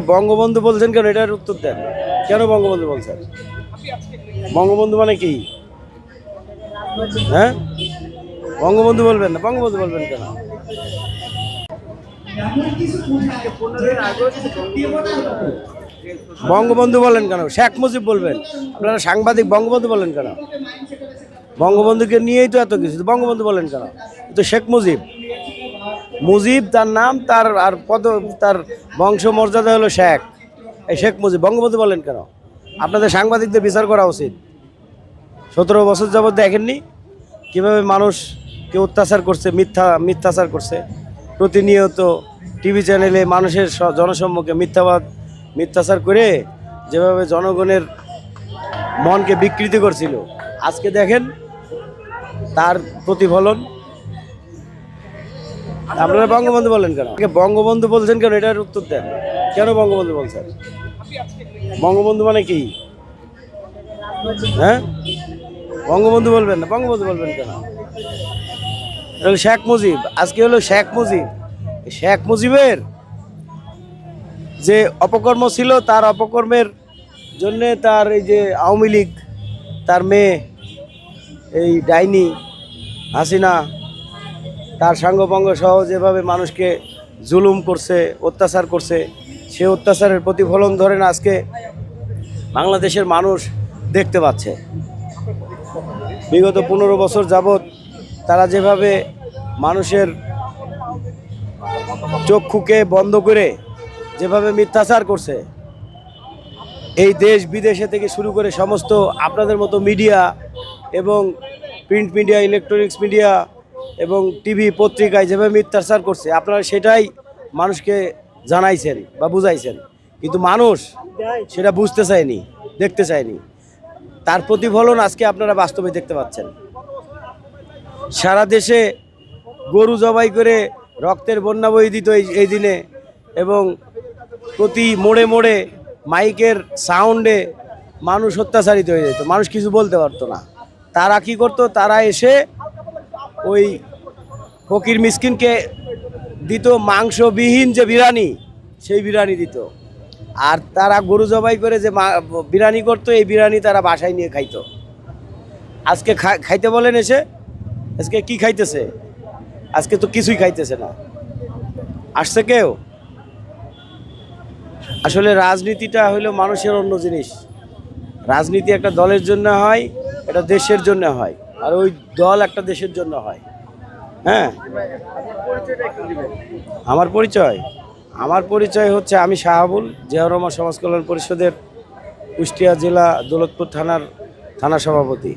বঙ্গবন্ধু বলছেন কেন? এটার উত্তর দেন। কেন বঙ্গবন্ধু বলছেন? বঙ্গবন্ধু মানে কি? হ্যাঁ? বঙ্গবন্ধু বলবেন না। বঙ্গবন্ধু বলবেন কেন? বঙ্গবন্ধু বলেন কেন? শেখ মুজিব বলবেন। আপনারা সাংবাদিক, বঙ্গবন্ধু বলেন কেন? বঙ্গবন্ধুকে নিয়েই তো এত কিছু। বঙ্গবন্ধু বলেন কেন? তো শেখ মুজিব। মুজিব, তার নাম, তার আর পদ, তার বংশ মর্যাদা হলো শেখ। এই শেখ মুজিব, বঙ্গবন্ধু বলেন কেন? আপনাদের সাংবাদিকদের বিচার করা উচিত। সতেরো বছর যাবৎ দেখেননি কীভাবে মানুষকে অত্যাচার করছে, মিথ্যা, মিথ্যাচার করছে। প্রতিনিয়ত টিভি চ্যানেলে মানুষের জনসম্মুখে মিথ্যাবাদ, মিথ্যাচার করে যেভাবে জনগণের মনকে বিকৃতি করছিল। আজকে দেখেন তার প্রতিফলন আপনারা বঙ্গবন্ধু বলেন কেন? বঙ্গবন্ধু বলছেন কেন? এটার উত্তর দেন। কেন বঙ্গবন্ধু বলছেন? বঙ্গবন্ধু মানে কি? হ্যাঁ? বঙ্গবন্ধু বলবেন না বঙ্গবন্ধু বলবেন কেন? হলো শেখ মুজিব। আজকে হলো শেখ মুজিব। এই শেখ মুজিবের যে অপকর্ম ছিল তার অপকর্মের জন্যে তার এই যে আওয়ামী লীগ তার মেয়ে এই ডাইনি হাসিনা তার সাঙ্গভঙ্গ সহ যেভাবে মানুষকে জুলুম করছে, অত্যাচার করছে, সে অত্যাচারের প্রতিফলন ধরেন আজকে বাংলাদেশের মানুষ দেখতে পাচ্ছে। বিগত পনেরো বছর যাবৎ তারা যেভাবে মানুষের চক্ষুকে বন্ধ করে যেভাবে মিথ্যাচার করছে, এই দেশ বিদেশে থেকে শুরু করে সমস্ত আপনাদের মতো মিডিয়া এবং প্রিন্ট মিডিয়া, ইলেকট্রনিক্স মিডিয়া এবং টিভি পত্রিকায় যেভাবে মিথ্যাচার করছে, আপনারা সেটাই মানুষকে জানাইছেন বা বুঝাইছেন। কিন্তু মানুষ সেটা বুঝতে চায়নি, দেখতে চায়নি। তার প্রতিফলন আজকে আপনারা বাস্তবে দেখতে পাচ্ছেন। সারা দেশে গরু জবাই করে রক্তের বন্যা বই দিত এই দিনে এবং প্রতি মোড়ে মোড়ে মাইকের সাউন্ডে মানুষ অত্যাচারিত হয়ে যেত। মানুষ কিছু বলতে পারতো না। তারা কি করতো? তারা এসে ওই ফকির মিসকিনকে দিত মাংসবিহীন যে বিরিয়ানি, সেই বিরিয়ানি দিত। আর তারা গরু জবাই করে যে বিরিয়ানি করতো, এই বিরিয়ানি তারা বাসায় নিয়ে খাইতো। আজকে খাইতে বলেন এসে, আজকে কি খাইতেছে? আজকে তো কিছুই খাইতেছে না। আসছে কেউ? আসলে রাজনীতিটা হলো মানুষের অন্য জিনিস। রাজনীতি একটা দলের জন্য হয়, এটা দেশের জন্য হয়। আর ওই দল একটা দেশের জন্য হয়। হ্যাঁ? আমার পরিচয়? আমার পরিচয় হচ্ছে আমি শাহাবুল জেহরমা রহমান সমাজ কল্যাণ পরিষদের কুষ্টিয়া জেলা দৌলতপুর থানার, থানা সভাপতি।